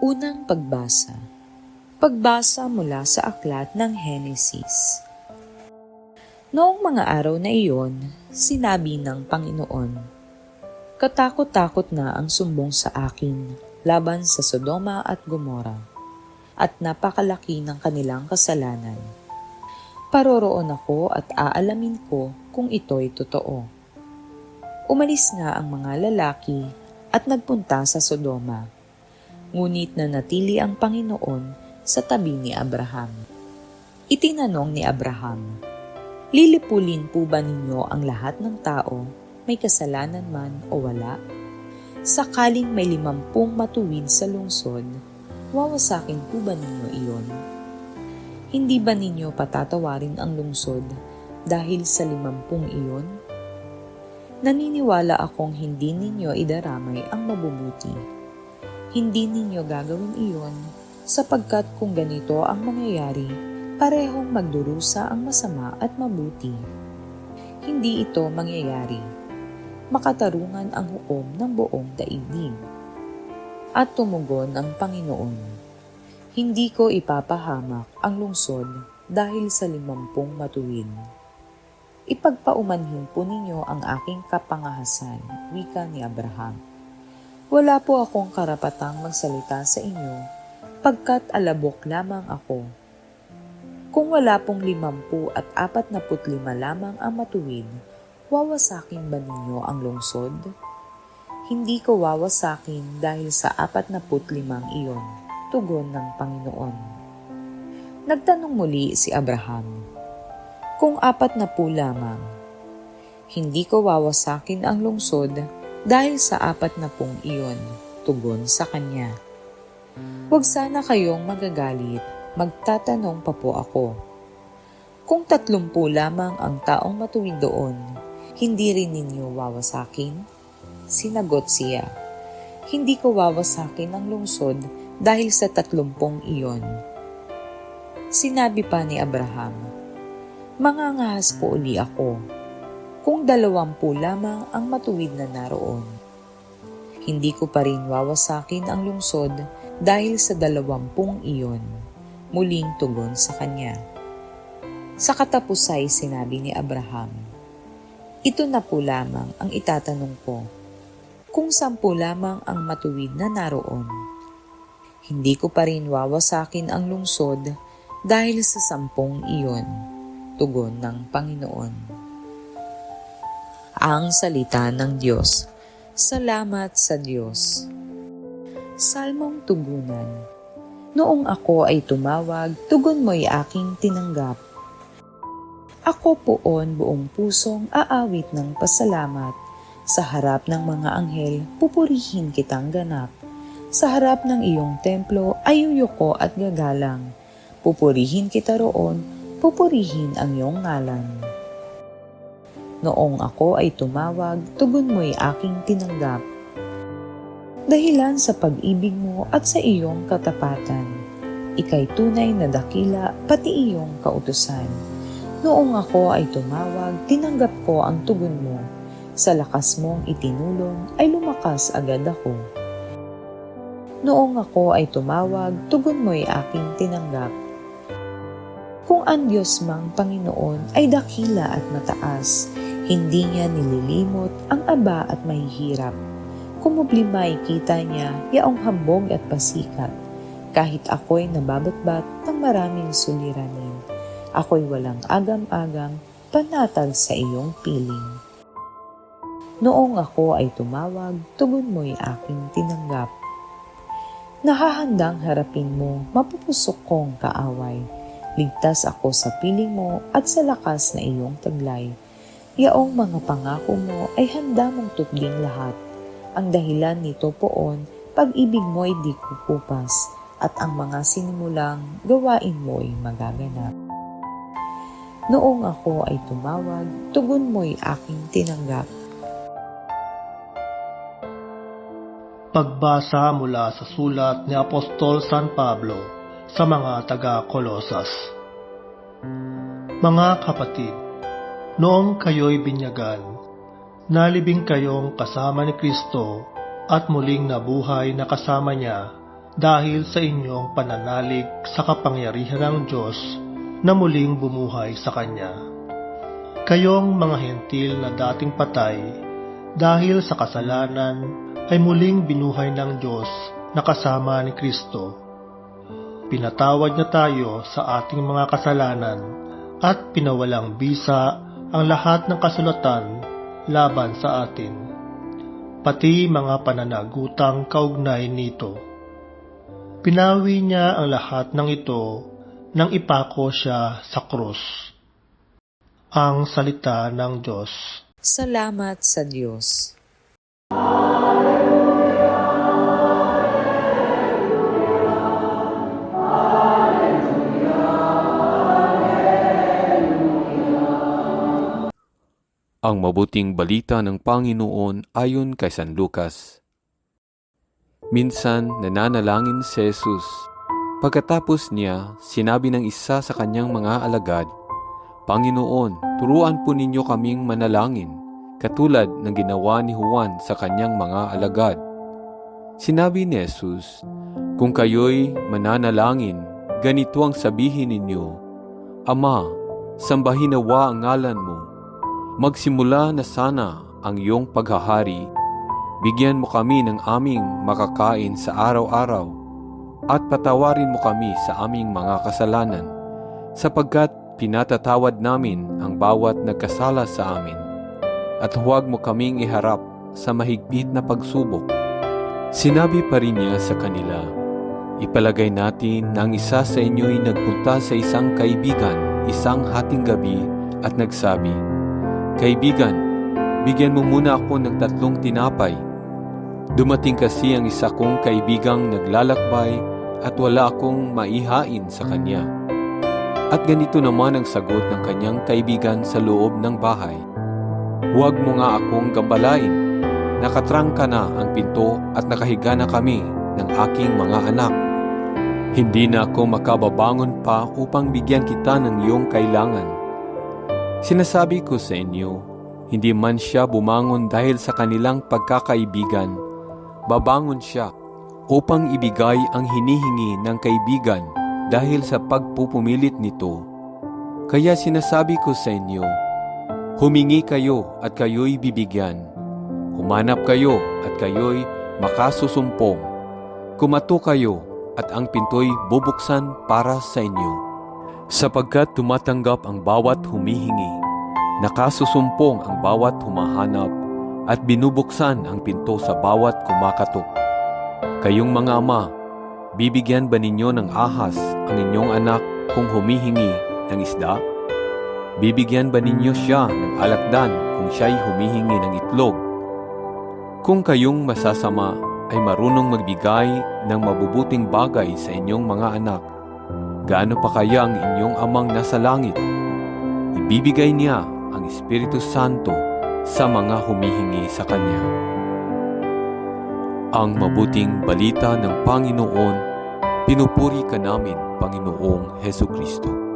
Unang pagbasa. Pagbasa mula sa aklat ng Henesis. Noong mga araw na iyon, sinabi ng Panginoon, Katakot-takot na ang sumbong sa akin laban sa Sodoma at Gomora, at napakalaki ng kanilang kasalanan. Paroroon ako at aalamin ko kung ito'y totoo. Umalis nga ang mga lalaki at nagpunta sa Sodoma ngunit nanatili ang Panginoon sa tabi ni Abraham. Itinanong ni Abraham, Lilipulin po ba ninyo ang lahat ng tao, may kasalanan man o wala? Sakaling may limampung matuwid sa lungsod, wawasakin po ba ninyo iyon? Hindi ba ninyo patatawarin ang lungsod dahil sa limampung iyon? Naniniwala akong hindi ninyo idaramay ang mabubuti hindi ninyo gagawin iyon sapagkat kung ganito ang mangyayari, parehong magdurusa ang masama at mabuti. Hindi ito mangyayari. Makatarungan ang hukom ng buong daigdig. At tumugon ang Panginoon. Hindi ko ipapahamak ang lungsod dahil sa limampung matuwid. Ipagpaumanhin po ninyo ang aking kapangahasan, wika ni Abraham wala po akong karapatang magsalita sa inyo, pagkat alabok lamang ako. Kung wala pong limampu at apat na putlima lamang ang matuwid, wawasakin ba ninyo ang lungsod? Hindi ko wawasakin dahil sa apat na putlimang iyon, tugon ng Panginoon. Nagtanong muli si Abraham, Kung apat na po lamang, hindi ko wawasakin ang lungsod dahil sa apat na pong iyon, tugon sa kanya. Huwag sana kayong magagalit, magtatanong pa po ako. Kung tatlumpu lamang ang taong matuwid doon, hindi rin ninyo wawasakin? Sinagot siya, hindi ko wawasakin ang lungsod dahil sa tatlumpong iyon. Sinabi pa ni Abraham, Mangangahas po uli ako kung dalawampu lamang ang matuwid na naroon. Hindi ko pa rin wawasakin ang lungsod dahil sa dalawampung iyon, muling tugon sa kanya. Sa katapusay sinabi ni Abraham, Ito na po lamang ang itatanong ko, kung sampu lamang ang matuwid na naroon. Hindi ko pa rin wawasakin ang lungsod dahil sa sampung iyon, tugon ng Panginoon ang salita ng Diyos. Salamat sa Diyos. Salmong Tugunan Noong ako ay tumawag, tugon mo'y aking tinanggap. Ako poon buong pusong aawit ng pasalamat. Sa harap ng mga anghel, pupurihin kitang ganap. Sa harap ng iyong templo, ayuyuko at gagalang. Pupurihin kita roon, pupurihin ang iyong ngalan. Noong ako ay tumawag, tugon mo'y aking tinanggap. Dahilan sa pag-ibig mo at sa iyong katapatan, ikay tunay na dakila pati iyong kautusan. Noong ako ay tumawag, tinanggap ko ang tugon mo. Sa lakas mong itinulong ay lumakas agad ako. Noong ako ay tumawag, tugon mo'y aking tinanggap. Kung ang Diyos mang Panginoon ay dakila at mataas, hindi niya nililimot ang aba at mahihirap. Kumublima ikita niya yaong hambog at pasikat. Kahit ako'y nababatbat ng maraming suliranin, ako'y walang agam-agam panatag sa iyong piling. Noong ako ay tumawag, tugon mo'y aking tinanggap. Nahahandang harapin mo, mapupusok kong kaaway. Ligtas ako sa piling mo at sa lakas na iyong taglay Yaong mga pangako mo ay handa mong tutling lahat. Ang dahilan nito poon, pag-ibig mo ay di kukupas at ang mga sinimulang gawain mo ay magaganap. Noong ako ay tumawag, tugon mo'y aking tinanggap. Pagbasa mula sa sulat ni Apostol San Pablo sa mga taga-Kolosas. Mga kapatid, Noong kayo'y binyagan, nalibing kayong kasama ni Kristo at muling nabuhay na kasama niya dahil sa inyong pananalig sa kapangyarihan ng Diyos na muling bumuhay sa Kanya. Kayong mga hentil na dating patay dahil sa kasalanan ay muling binuhay ng Diyos na kasama ni Kristo. Pinatawad niya tayo sa ating mga kasalanan at pinawalang bisa ang lahat ng kasulatan laban sa atin, pati mga pananagutang kaugnay nito. Pinawi niya ang lahat ng ito nang ipako siya sa krus. Ang salita ng Diyos. Salamat sa Diyos. Ang mabuting balita ng Panginoon ayon kay San Lucas. Minsan nananalangin si Jesus. Pagkatapos niya, sinabi ng isa sa kanyang mga alagad, Panginoon, turuan po ninyo kaming manalangin, katulad ng ginawa ni Juan sa kanyang mga alagad. Sinabi ni Jesus, Kung kayo'y mananalangin, ganito ang sabihin ninyo, Ama, sambahin nawa ang ngalan mo, Magsimula na sana ang iyong paghahari. Bigyan mo kami ng aming makakain sa araw-araw at patawarin mo kami sa aming mga kasalanan sapagkat pinatatawad namin ang bawat nagkasala sa amin at huwag mo kaming iharap sa mahigpit na pagsubok. Sinabi pa rin niya sa kanila, Ipalagay natin na ang isa sa inyo'y nagpunta sa isang kaibigan isang hating gabi at nagsabi, Kaibigan, bigyan mo muna ako ng tatlong tinapay. Dumating kasi ang isa kong kaibigang naglalakbay at wala akong maihain sa kanya. At ganito naman ang sagot ng kanyang kaibigan sa loob ng bahay. Huwag mo nga akong gambalain. Nakatrangka na ang pinto at nakahiga na kami ng aking mga anak. Hindi na ako makababangon pa upang bigyan kita ng iyong kailangan. Sinasabi ko sa inyo, hindi man siya bumangon dahil sa kanilang pagkakaibigan, babangon siya upang ibigay ang hinihingi ng kaibigan dahil sa pagpupumilit nito. Kaya sinasabi ko sa inyo, humingi kayo at kayo'y bibigyan. Humanap kayo at kayo'y makasusumpong. Kumato kayo at ang pinto'y bubuksan para sa inyo sapagkat tumatanggap ang bawat humihingi, nakasusumpong ang bawat humahanap, at binubuksan ang pinto sa bawat kumakatok. Kayong mga ama, bibigyan ba ninyo ng ahas ang inyong anak kung humihingi ng isda? Bibigyan ba ninyo siya ng alakdan kung siya'y humihingi ng itlog? Kung kayong masasama ay marunong magbigay ng mabubuting bagay sa inyong mga anak, gaano pa kaya ang inyong amang nasa langit? Ibibigay niya ang Espiritu Santo sa mga humihingi sa Kanya. Ang mabuting balita ng Panginoon, pinupuri ka namin, Panginoong Heso Kristo.